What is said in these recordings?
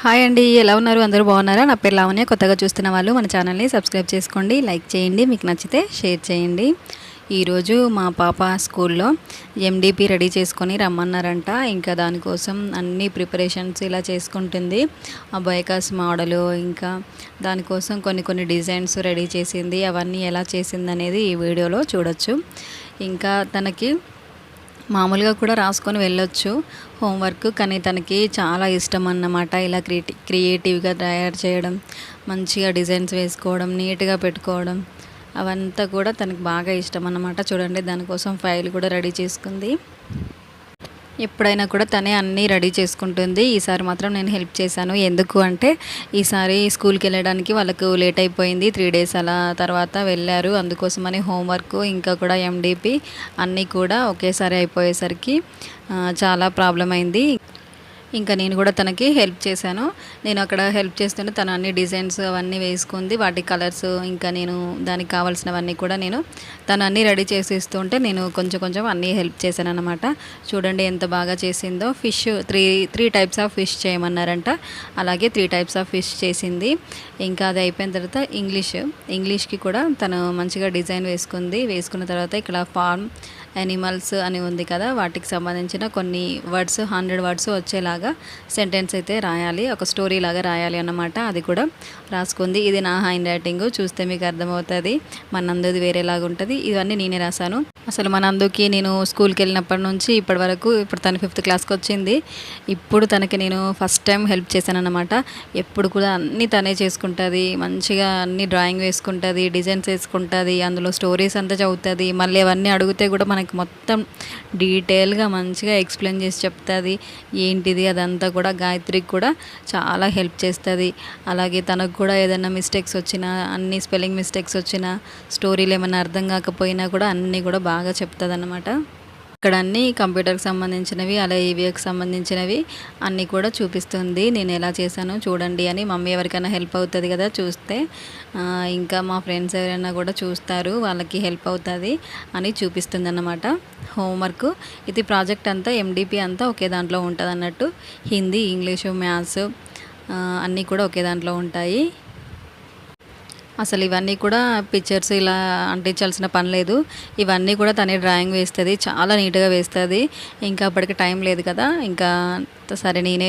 Hi అండి ఎలా ఉన్నారు? అందరూ బాగున్నారా? నా పేరు లావణ్య. కొత్తగా చూస్తున్న వాళ్ళు మన ఛానల్ని సబ్స్క్రైబ్ చేసుకోండి లైక్ చేయండి మీకు నచ్చితే షేర్ చేయండి. ఈరోజు మా పాప స్కూల్లో ఎండిపి రెడీ చేసుకొని రమ్మన్నారంట. ఇంకా దానికోసం అన్ని ప్రిపరేషన్స్ ఇలా చేసుకుంటుంది. ఆ బైకాస్ మోడలు ఇంకా దానికోసం కొన్ని కొన్ని డిజైన్స్ రెడీ చేసింది. అవన్నీ ఎలా చేసింది అనేది ఈ వీడియోలో చూడొచ్చు. ఇంకా తనకి మామూలుగా కూడా రాసుకొని వెళ్ళొచ్చు. హోంవర్క్ కానీ తనకి చాలా ఇష్టం అన్నమాట. ఇలా క్రియేటి క్రియేటివ్గా తయారు చేయడం మంచిగా డిజైన్స్ వేసుకోవడం నీట్గా పెట్టుకోవడం అవంతా కూడా తనకి బాగా ఇష్టం అన్నమాట. చూడండి దానికోసం ఫైల్ కూడా రెడీ చేసుకుంది. ఎప్పుడైనా కూడా తనే అన్నీ రెడీ చేసుకుంటుంది. ఈసారి మాత్రం నేను హెల్ప్ చేశాను. ఎందుకు అంటే ఈసారి స్కూల్కి వెళ్ళడానికి వాళ్ళకు లేట్ అయిపోయింది. త్రీ డేస్ అలా తర్వాత వెళ్ళారు. అందుకోసమని హోంవర్క్ ఇంకా కూడా ఎండిపి అన్నీ కూడా ఒకేసారి అయిపోయేసరికి చాలా ప్రాబ్లం అయింది. ఇంకా నేను కూడా తనకి హెల్ప్ చేశాను. నేను అక్కడ హెల్ప్ చేస్తుంటే తను అన్ని డిజైన్స్ అవన్నీ వేసుకుంది వాటి కలర్స్ ఇంకా నేను దానికి కావాల్సినవన్నీ కూడా నేను తను అన్నీ రెడీ చేసి ఇస్తుంటే నేను కొంచెం కొంచెం అన్నీ హెల్ప్ చేశాను అనమాట చూడండి ఎంత బాగా చేసిందో. Fish three three types of fish చేయమన్నారంట. అలాగే త్రీ టైప్స్ ఆఫ్ ఫిష్ చేసింది. ఇంకా అది అయిపోయిన తర్వాత ఇంగ్లీష్ ఇంగ్లీష్కి కూడా తను మంచిగా డిజైన్ వేసుకుంది. వేసుకున్న తర్వాత ఇక్కడ ఫార్మ్ యానిమల్స్ అని ఉంది కదా వాటికి సంబంధించిన కొన్ని వర్డ్స్ హండ్రెడ్ వర్డ్స్ వచ్చేలాగా సెంటెన్స్ అయితే రాయాలి ఒక స్టోరీ లాగా రాయాలి అన్నమాట. అది కూడా రాసుకుంది. ఇది నా హ్యాండ్ రైటింగ్ చూస్తే మీకు అర్థమవుతుంది. మన నందుది వేరేలాగా ఉంటుంది. ఇవన్నీ నేనే రాశాను. అసలు మనందుకి నందుకి నేను స్కూల్కి వెళ్ళినప్పటి నుంచి ఇప్పటి వరకు ఇప్పుడు తను ఫిఫ్త్ క్లాస్కి వచ్చింది. ఇప్పుడు తనకి నేను ఫస్ట్ టైం హెల్ప్ చేశాను అనమాట ఎప్పుడు కూడా అన్నీ తనే చేసుకుంటుంది. మంచిగా అన్ని డ్రాయింగ్ వేసుకుంటుంది డిజైన్స్ వేసుకుంటుంది. అందులో స్టోరీస్ అంతా చదువుతుంది. మళ్ళీ అవన్నీ అడిగితే కూడా మనకి మొత్తం డీటెయిల్గా మంచిగా ఎక్స్ప్లెయిన్ చేసి చెప్తుంది. ఏంటిది? అదంతా కూడా గాయత్రికి కూడా చాలా హెల్ప్ చేస్తుంది. అలాగే తనకు కూడా ఏదైనా మిస్టేక్స్ వచ్చినా అన్ని స్పెల్లింగ్ మిస్టేక్స్ వచ్చినా స్టోరీలు ఏమైనా అర్థం కాకపోయినా కూడా అన్నీ కూడా బాగా చెప్తుంది అన్నమాట ఇక్కడ అన్ని కంప్యూటర్కి సంబంధించినవి అలా ఈవీకి సంబంధించినవి అన్నీ కూడా చూపిస్తుంది. నేను ఎలా చేశానో చూడండి అని మమ్మీ ఎవరికైనా హెల్ప్ అవుతుంది కదా చూస్తే ఇంకా మా ఫ్రెండ్స్ ఎవరైనా కూడా చూస్తారు వాళ్ళకి హెల్ప్ అవుతుంది అని చూపిస్తుంది అన్నమాట హోంవర్క్ ఇది ప్రాజెక్ట్ అంతా ఎండిపి అంతా ఒకే దాంట్లో ఉంటుంది అన్నట్టు హిందీ ఇంగ్లీషు మ్యాథ్స్ అన్నీ కూడా ఒకే దాంట్లో ఉంటాయి. అసలు ఇవన్నీ కూడా పిక్చర్స్ ఇలా అంటించాల్సిన పని లేదు. ఇవన్నీ కూడా తనే డ్రాయింగ్ వేస్తుంది. చాలా నీట్గా వేస్తుంది. ఇంకా అప్పటికి టైం లేదు కదా. ఇంకా సరే నేనే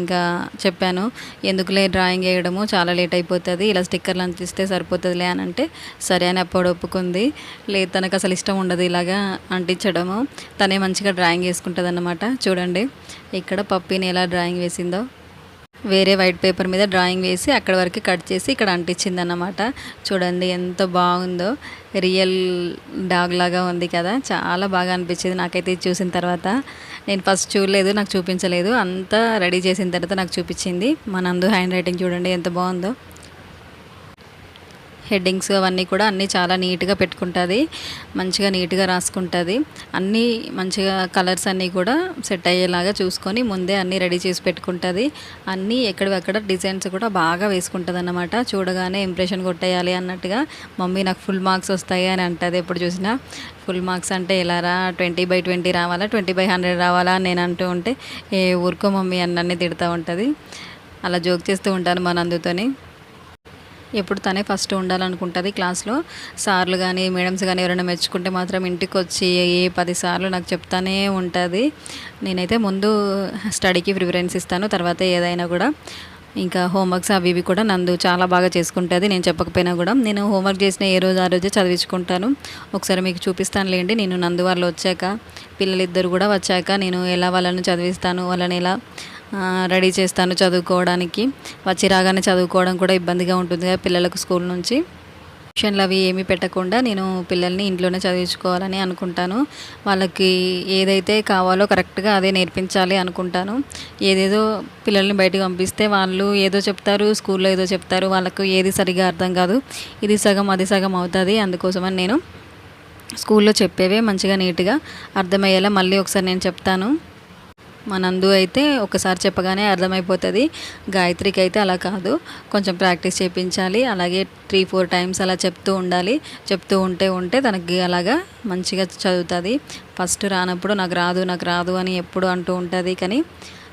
ఇంకా చెప్పాను. ఎందుకులే డ్రాయింగ్ వేయడము? చాలా లేట్ అయిపోతుంది. ఇలా స్టిక్కర్లు అంటిస్తే సరిపోతుందిలే అని అంటే సరే అని అప్పుడు ఒప్పుకుంది. లేదు తనకు అసలు ఇష్టం ఉండదు ఇలాగా అంటించడము. తనే మంచిగా డ్రాయింగ్ వేసుకుంటుంది అన్నమాట చూడండి ఇక్కడ పప్పీని ఎలా డ్రాయింగ్ వేసిందో. వేరే వైట్ పేపర్ మీద డ్రాయింగ్ వేసి అక్కడ వరకు కట్ చేసి ఇక్కడ అంటించింది అన్నమాట చూడండి ఎంత బాగుందో. రియల్ డాగ్ లాగా ఉంది కదా. చాలా బాగా అనిపించింది నాకైతే ఇది చూసిన తర్వాత. నేను ఫస్ట్ చూడలేదు నాకు చూపించలేదు. అంతా రెడీ చేసిన తర్వాత నాకు చూపించింది. మా నందు హ్యాండ్ రైటింగ్ చూడండి ఎంత బాగుందో. హెడ్డింగ్స్ అవన్నీ కూడా అన్నీ చాలా నీట్గా పెట్టుకుంటుంది. మంచిగా నీట్గా రాసుకుంటుంది. అన్నీ మంచిగా కలర్స్ అన్నీ కూడా సెట్ అయ్యేలాగా చూసుకొని ముందే అన్నీ రెడీ చేసి పెట్టుకుంటుంది. అన్నీ ఎక్కడెక్కడ డిజైన్స్ కూడా బాగా వేసుకుంటుంది అన్నమాట చూడగానే ఇంప్రెషన్ కొట్టేయాలి అన్నట్టుగా మమ్మీ నాకు ఫుల్ మార్క్స్ వస్తాయి అని అంటుంది ఎప్పుడు చూసినా. ఫుల్ మార్క్స్ అంటే ఎలా రా ట్వంటీ బై ట్వంటీ రావాలా? ట్వంటీ బై హండ్రెడ్ రావాలా? అని నేను అంటూ ఉంటే ఏ ఊరుకో మమ్మీ అన్నీ తిడుతూ ఉంటుంది. అలా జోక్ చేస్తూ ఉంటాను మా నందుతోని. ఎప్పుడు తనే ఫస్ట్ ఉండాలనుకుంటుంది క్లాస్లో. సార్లు కానీ మేడమ్స్ కానీ ఎవరైనా మెచ్చుకుంటే మాత్రం ఇంటికి వచ్చి ఏ పది సార్లు నాకు చెప్తానే ఉంటుంది. నేనైతే ముందు స్టడీకి ప్రిఫరెన్స్ ఇస్తాను తర్వాత ఏదైనా కూడా. ఇంకా హోంవర్క్స్ అవి ఇవి కూడా నందు చాలా బాగా చేసుకుంటుంది నేను చెప్పకపోయినా కూడా. నేను హోంవర్క్ చేసిన ఏ రోజు ఆ రోజే చదివించుకుంటాను. ఒకసారి మీకు చూపిస్తానులేండి నేను నందు వాళ్ళు వచ్చాక. పిల్లలిద్దరు కూడా వచ్చాక నేను ఎలా వాళ్ళని చదివిస్తాను వాళ్ళని ఎలా రెడీ చేస్తాను చదువుకోవడానికి. వచ్చి రాగానే చదువుకోవడం కూడా ఇబ్బందిగా ఉంటుంది కదా పిల్లలకు స్కూల్ నుంచి. ట్యూషన్లు అవి ఏమీ పెట్టకుండా నేను పిల్లల్ని ఇంట్లోనే చదివించుకోవాలని అనుకుంటాను. వాళ్ళకి ఏదైతే కావాలో కరెక్ట్గా అదే నేర్పించాలి అనుకుంటాను. ఏదేదో పిల్లల్ని బయటకు పంపిస్తే వాళ్ళు ఏదో చెప్తారు స్కూల్లో ఏదో చెప్తారు వాళ్ళకు ఏది సరిగా అర్థం కాదు. ఇది సగం అది సగం అవుతుంది. అందుకోసమని నేను స్కూల్లో చెప్పేవే మంచిగా నీట్గా అర్థమయ్యేలా మళ్ళీ ఒకసారి నేను చెప్తాను. మా నందు అయితే ఒకసారి చెప్పగానే అర్థమైపోతుంది. గాయత్రికి అయితే అలా కాదు. కొంచెం ప్రాక్టీస్ చేయించాలి అలాగే త్రీ ఫోర్ టైమ్స్ అలా చెప్తూ ఉండాలి. చెప్తూ ఉంటే ఉంటే తనకి అలాగా మంచిగా చదువుతుంది. ఫస్ట్ రానప్పుడు నాకు రాదు నాకు రాదు అని ఎప్పుడు అంటూ ఉంటుంది. కానీ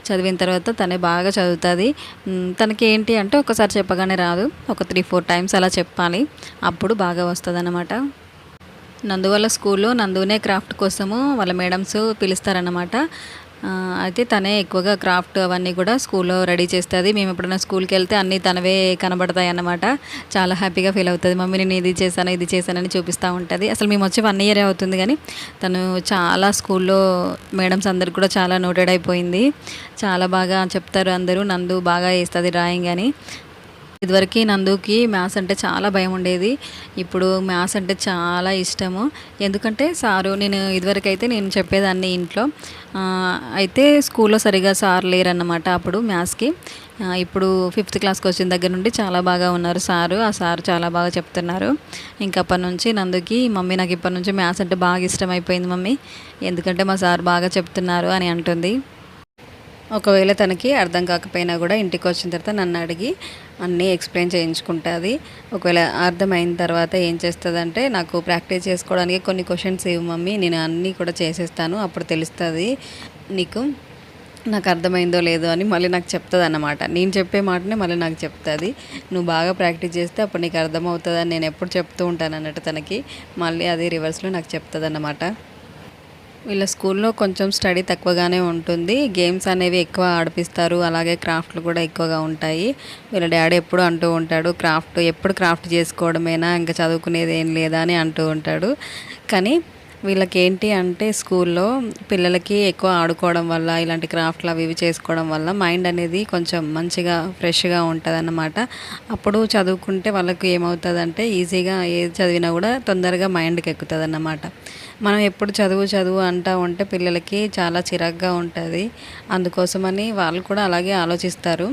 చదివిన తర్వాత తనే బాగా చదువుతుంది. తనకి ఏంటి అంటే ఒకసారి చెప్పగానే రాదు. ఒక త్రీ ఫోర్ టైమ్స్ అలా చెప్పాలి. అప్పుడు బాగా వస్తుంది అన్నమాట నందు స్కూల్లో నందునే క్రాఫ్ట్ కోసము వాళ్ళ మేడమ్స్ పిలుస్తారన్నమాట. అయితే తనే ఎక్కువగా క్రాఫ్ట్ అవన్నీ కూడా స్కూల్లో రెడీ చేస్తుంది. మేము ఎప్పుడైనా స్కూల్కి వెళ్తే అన్నీ తనవే కనబడతాయి అన్నమాట. చాలా హ్యాపీగా ఫీల్ అవుతుంది. మమ్మీ నేను ఇది చేశాను ఇది చేశానని చూపిస్తూ ఉంటుంది. అసలు మేము వచ్చి వన్ ఇయరే అవుతుంది కానీ తను చాలా స్కూల్లో మేడమ్స్ అందరికి కూడా చాలా నోటెడ్ అయిపోయింది. చాలా బాగా చెప్తారు అందరూ. నందు బాగా వేస్తుంది డ్రాయింగ్ అని. ఇదివరకు నందుకి మ్యాథ్స్ అంటే చాలా భయం ఉండేది. ఇప్పుడు మ్యాథ్స్ అంటే చాలా ఇష్టము. ఎందుకంటే సారు నేను ఇదివరకు అయితే నేను చెప్పేదాన్ని ఇంట్లో. అయితే స్కూల్లో సరిగా సార్ లేరన్నమాట అప్పుడు మ్యాథ్స్కి. ఇప్పుడు ఫిఫ్త్ క్లాస్కి వచ్చిన దగ్గర నుండి చాలా బాగా ఉన్నారు సారు. ఆ సారు చాలా బాగా చెప్తున్నారు. ఇంకా అప్పటి నుంచి నందుకి మమ్మీ నాకు ఇప్పటి నుంచి మ్యాథ్స్ అంటే బాగా ఇష్టం అయిపోయింది మమ్మీ. ఎందుకంటే మా సార్ బాగా చెప్తున్నారు అని అంటుంది. ఒకవేళ తనకి అర్థం కాకపోయినా కూడా ఇంటికి వచ్చిన తర్వాత నన్ను అడిగి అన్నీ ఎక్స్ప్లెయిన్ చేయించుకుంటుంది ఒకవేళ అర్థమైన తర్వాత ఏం చేస్తుందంటే నాకు ప్రాక్టీస్ చేసుకోవడానికి కొన్ని క్వశ్చన్స్ ఇవ్వు మమ్మీ నేను అన్నీ కూడా చేసేస్తాను అప్పుడు తెలుస్తుంది. నీకు నాకు అర్థమైందో లేదో అని మళ్ళీ నాకు చెప్తుంది అన్నమాట నేను చెప్పే మాటనే మళ్ళీ నాకు చెప్తుంది. నువ్వు బాగా ప్రాక్టీస్ చేస్తే అప్పుడు నీకు అర్థమవుతుంది అని నేను ఎప్పుడు చెప్తూ ఉంటాను అన్నట్టు తనకి. మళ్ళీ అది రివర్స్లో నాకు చెప్తుంది అన్నమాట వీళ్ళ స్కూల్లో కొంచెం స్టడీ తక్కువగానే ఉంటుంది. గేమ్స్ అనేవి ఎక్కువ ఆడిపిస్తారు. అలాగే క్రాఫ్ట్లు కూడా ఎక్కువగా ఉంటాయి. వీళ్ళ డాడీ ఎప్పుడు అంటూ ఉంటాడు క్రాఫ్ట్ ఎప్పుడు క్రాఫ్ట్ చేసుకోవడమేనా? ఇంకా చదువుకునేది ఏం లేదా? అని అంటూ ఉంటాడు. కానీ వీళ్ళకి ఏంటి అంటే స్కూల్లో పిల్లలకి ఎక్కువ ఆడుకోవడం వల్ల ఇలాంటి క్రాఫ్ట్లు అవి ఇవి చేసుకోవడం వల్ల మైండ్ అనేది కొంచెం మంచిగా ఫ్రెష్గా ఉంటుంది అన్నమాట అప్పుడు చదువుకుంటే వాళ్ళకి ఏమవుతుందంటే ఈజీగా ఏది చదివినా కూడా తొందరగా మైండ్కి ఎక్కుతుంది అన్నమాట మనం ఎప్పుడు చదువు చదువు అంటా ఉంటే పిల్లలకి చాలా చిరాగ్గా ఉంటుంది. అందుకోసమని వాళ్ళు కూడా అలాగే ఆలోచిస్తారు.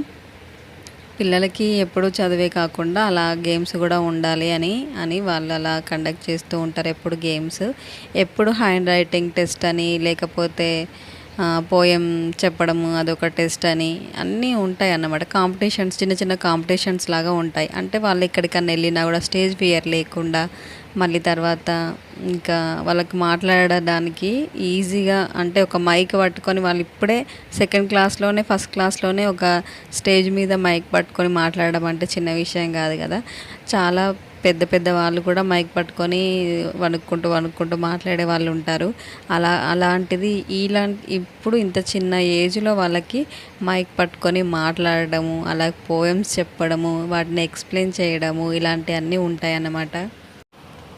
పిల్లలకి ఎప్పుడు చదివే కాకుండా అలా గేమ్స్ కూడా ఉండాలి అని అని వాళ్ళు అలా కండక్ట్ చేస్తూ ఉంటారు ఎప్పుడు గేమ్స్. ఎప్పుడు హ్యాండ్ రైటింగ్ టెస్ట్ అని లేకపోతే పోయం చెప్పడము అదొక టెస్ట్ అని అన్నీ ఉంటాయి అన్నమాట. కాంపిటీషన్స్ చిన్న చిన్న కాంపిటీషన్స్ లాగా ఉంటాయి. అంటే వాళ్ళు ఎక్కడికన్నా వెళ్ళినా కూడా స్టేజ్ ఫియర్ లేకుండా మళ్ళీ తర్వాత ఇంకా వాళ్ళకి మాట్లాడడానికి ఈజీగా అంటే ఒక మైక్ పట్టుకొని వాళ్ళు ఇప్పుడే సెకండ్ క్లాస్లోనే ఫస్ట్ క్లాస్లోనే ఒక స్టేజ్ మీద మైక్ పట్టుకొని మాట్లాడడం అంటే చిన్న విషయం కాదు కదా. చాలా పెద్ద పెద్ద వాళ్ళు కూడా మైక్ పట్టుకొని వణుక్కుంటూ వణుక్కుంటూ మాట్లాడే వాళ్ళు ఉంటారు. అలా అలాంటిది ఇలాంటి ఇప్పుడు ఇంత చిన్న ఏజ్లో వాళ్ళకి మైక్ పట్టుకొని మాట్లాడడము అలా పోయమ్స్ చెప్పడము వాటిని ఎక్స్ప్లెయిన్ చేయడము ఇలాంటివన్నీ ఉంటాయి అన్నమాట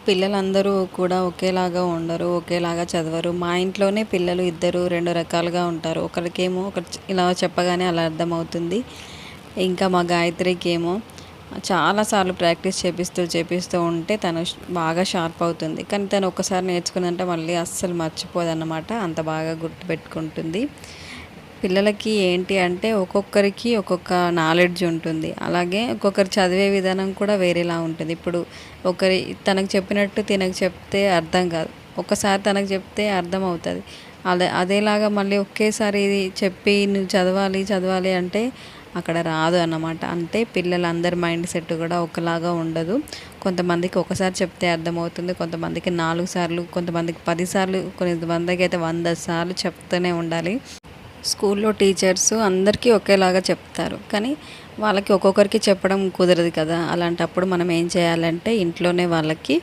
పిల్లలందరూ కూడా ఒకేలాగా ఉండరు ఒకేలాగా చదవరు. మా ఇంట్లోనే పిల్లలు ఇద్దరు రెండు రకాలుగా ఉంటారు. ఒకరికేమో ఒక ఇలా చెప్పగానే అలా అర్థమవుతుంది. ఇంకా మా గాయత్రికి ఏమో చాలాసార్లు ప్రాక్టీస్ చేపిస్తూ చేపిస్తూ ఉంటే తను బాగా షార్ప్ అవుతుంది. కానీ తను ఒక్కసారి నేర్చుకుందంటే మళ్ళీ అస్సలు మర్చిపోదన్నమాట. అంత బాగా గుర్తుపెట్టుకుంటుంది. పిల్లలకి ఏంటి అంటే ఒక్కొక్కరికి ఒక్కొక్క నాలెడ్జ్ ఉంటుంది. అలాగే ఒక్కొక్కరు చదివే విధానం కూడా వేరేలా ఉంటుంది. ఇప్పుడు ఒకరి తనకు చెప్పినట్టు తినకు చెప్తే అర్థం కాదు. ఒక్కసారి తనకు చెప్తే అర్థం అవుతుంది. అదే అదేలాగా మళ్ళీ ఒకేసారి చెప్పి నువ్వు చదవాలి చదవాలి అంటే అక్కడ రాదు అన్నమాట. అంటే పిల్లలందరి మైండ్ సెట్ కూడా ఒకలాగా ఉండదు. కొంతమందికి ఒకసారి చెప్తే అర్థమవుతుంది కొంతమందికి నాలుగు సార్లు కొంతమందికి పది సార్లు కొంతమందికి అయితే వంద సార్లు చెప్తూనే ఉండాలి. స్కూల్లో టీచర్స్ అందరికీ ఒకేలాగా చెప్తారు. కానీ వాళ్ళకి ఒక్కొక్కరికి చెప్పడం కుదరదు కదా. అలాంటప్పుడు మనం ఏం చేయాలంటే ఇంట్లోనే వాళ్ళకి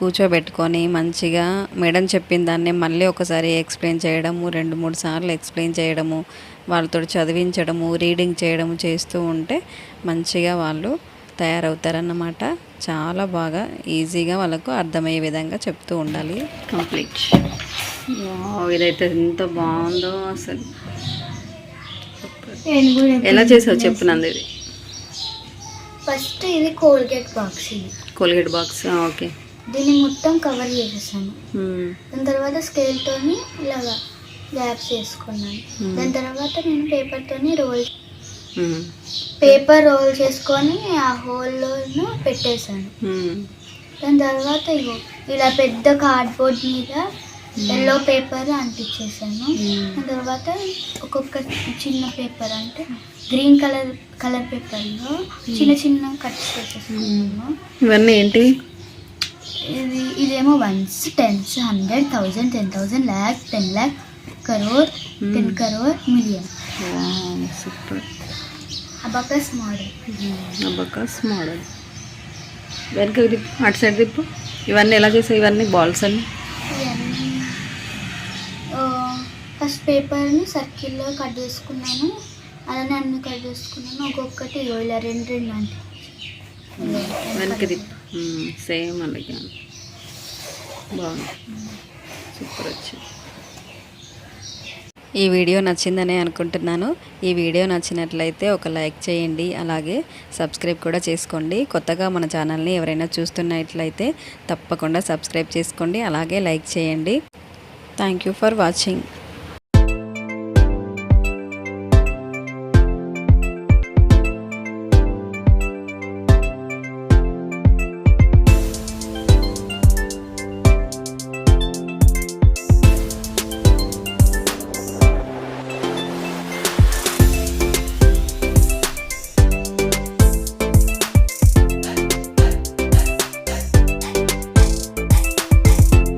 కూర్చోబెట్టుకొని మంచిగా మేడం చెప్పిన దాన్ని మళ్ళీ ఒకసారి ఎక్స్ప్లెయిన్ చేయడము రెండు మూడు సార్లు ఎక్స్ప్లెయిన్ చేయడము వాళ్ళతో చదివించడము రీడింగ్ చేయడము చేస్తూ ఉంటే మంచిగా వాళ్ళు తయారవుతారన్నమాట. చాలా బాగా ఈజీగా వాళ్ళకు అర్థమయ్యే విధంగా చెప్తూ ఉండాలి. కంప్లీట్ ఇదైతే ఎంత బాగుందో అసలు. ఎలా చేసావు చెప్పు నంది ఇది ఫస్ట్ ఇది కోల్గేట్ బాక్స్ ఇది. కోల్గేట్ బాక్స్ ఓకే దీన్ని మొత్తం కవర్ చేసేసాను. దాని తర్వాత స్కేల్తోని ఇలాగా గ్యాప్స్ చేసుకున్నాను. దాని తర్వాత నేను పేపర్తోని రోల్ పేపర్ రోల్ చేసుకొని ఆ హోల్లో పెట్టేశాను. దాని తర్వాత ఇగో ఇలా పెద్ద కార్డ్బోర్డ్ మీద ఎల్లో పేపర్ అంటించేసాను దాని తర్వాత ఒక్కొక్క చిన్న పేపర్ అంటే గ్రీన్ కలర్ కలర్ పేపర్లో చిన్న చిన్న కట్స్ చేసేసాను ఇవన్నీ ఏంటి? ఇది ఇదేమో ones tens hundred thousand ten thousand lakh ten lakh crore ten crore million super abacus model abacus model వెనక తిప్పు అటు సైడ్ తిప్పు ఇవన్నీ ఎలా చేసావు? ఇవన్నీ బాల్స్ అన్ని? ఇవన్నీ ఫస్ట్ పేపర్ని సర్కిల్లో కట్ చేసుకున్నాను. అలానే అన్ని కట్ చేసుకున్నాను. ఒక్కొక్కటి ఇలా రెండు రెండు అంటే ఇగో వెనక తిప్పు సేమ్ అలాగే బాగుంది. సూపర్ వచ్చింది. ఈ వీడియో నచ్చిందనే అనుకుంటున్నాను. ఈ వీడియో నచ్చినట్లయితే ఒక లైక్ చేయండి. అలాగే సబ్స్క్రైబ్ కూడా చేసుకోండి. కొత్తగా మన ఛానల్ని ఎవరైనా చూస్తున్నట్లయితే తప్పకుండా సబ్స్క్రైబ్ చేసుకోండి. అలాగే లైక్ చేయండి. Thank you for watching.